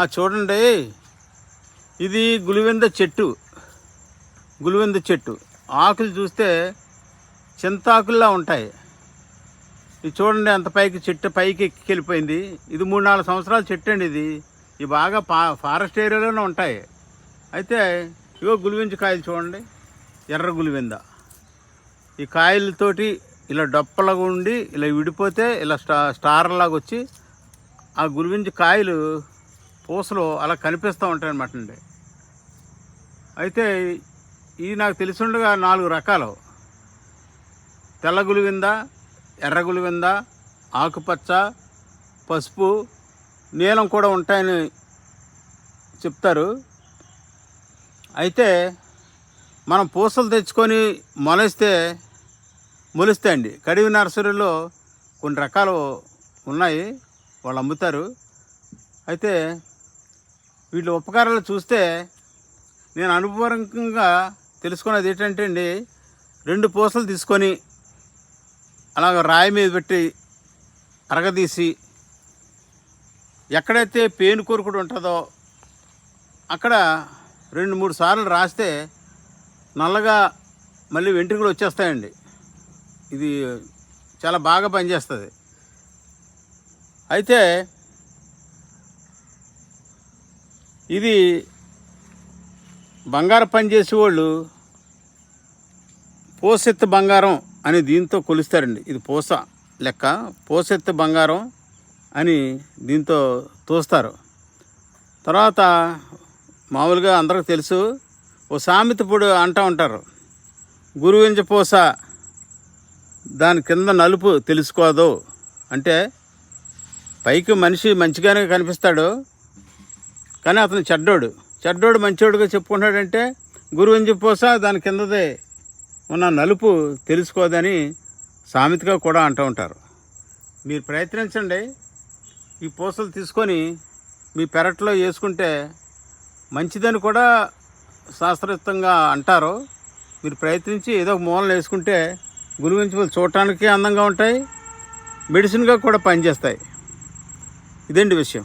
ఆ చూడండి. ఇది గులివెంద చెట్టు. గులివెంద చెట్టు. ఆకులు చూస్తే చింతాకుల్లా ఉంటాయి. ఇది చూడండి అంత పైకి చెట్టు పైకి ఎక్కి వెళ్ళిపోయింది ఇది మూడు నాలుగు సంవత్సరాల చెట్టు అండి ఇది. ఇవి బాగా పా ఫారెస్ట్ ఏరియాలోనే ఉంటాయి. అయితే ఇగో గులివెంచి కాయలు చూడండి. ఎర్ర గులివెంద ఈ కాయలతోటి ఇలా డొప్పలాగా ఉండి ఇలా విడిపోతే ఇలా స్టా స్టార్లాగా వచ్చి ఆ గురివించి కాయలు పూసలు అలా కనిపిస్తూ ఉంటాయన్నమాట అండి. అయితే ఇది నాకు తెలిసిండగా నాలుగు రకాలు. తెల్ల గులివింద ఎర్ర గులివింద ఆకుపచ్చ పసుపు నీలం కూడా ఉంటాయని చెప్తారు. అయితే మనం పూసలు తెచ్చుకొని మొలిస్తే మొలుస్తాయండి కడివి నర్సరీలో కొన్ని రకాలు ఉన్నాయి వాళ్ళు అమ్ముతారు. అయితే వీళ్ళ ఉపకారాలు చూస్తే నేను అనుభవంగా తెలుసుకున్నది ఏంటంటే అండి రెండు పూసలు తీసుకొని అలాగ రాయి మీద పెట్టి అరగదీసి ఎక్కడైతే పేను కోరుకుడు ఉంటుందో అక్కడ రెండు మూడు సార్లు రాస్తే నల్లగా మళ్ళీ వెంట్రుకలు వచ్చేస్తాయండి. ఇది చాలా బాగా పనిచేస్తుంది. అయితే ఇది బంగారం పని చేసేవాళ్ళు పోసెత్తు బంగారం అని దీంతో కొలుస్తారండి. ఇది పూస లెక్క. పోసెత్తు బంగారం అని దీంతో తోస్తారు. తర్వాత మామూలుగా అందరికి తెలుసు ఓ సామెత పొడి అంటూ ఉంటారు. గురువింజ పూస దాని కింద నలుపు తెలుసుకోదు అంటే పైకి మనిషి మంచిగానే కనిపిస్తాడు కానీ అతను చెడ్డోడు. చెడ్డోడు మంచోడుగా చెప్పుకుంటాడంటే గురువింజ పూస దాని కిందదే ఉన్న నలుపు తెలుసుకోదని సామెతగా కూడా అంటూ ఉంటారు. మీరు ప్రయత్నించండి. ఈ పూసలు తీసుకొని మీ పెరట్లో వేసుకుంటే మంచిదని కూడా శాస్త్రయుక్తంగా అంటారు. మీరు ప్రయత్నించి ఏదో ఒక మూలన వేసుకుంటే గురువించి చూడటానికి అందంగా ఉంటాయి. మెడిసిన్గా కూడా పనిచేస్తాయి. ఇదండి విషయం?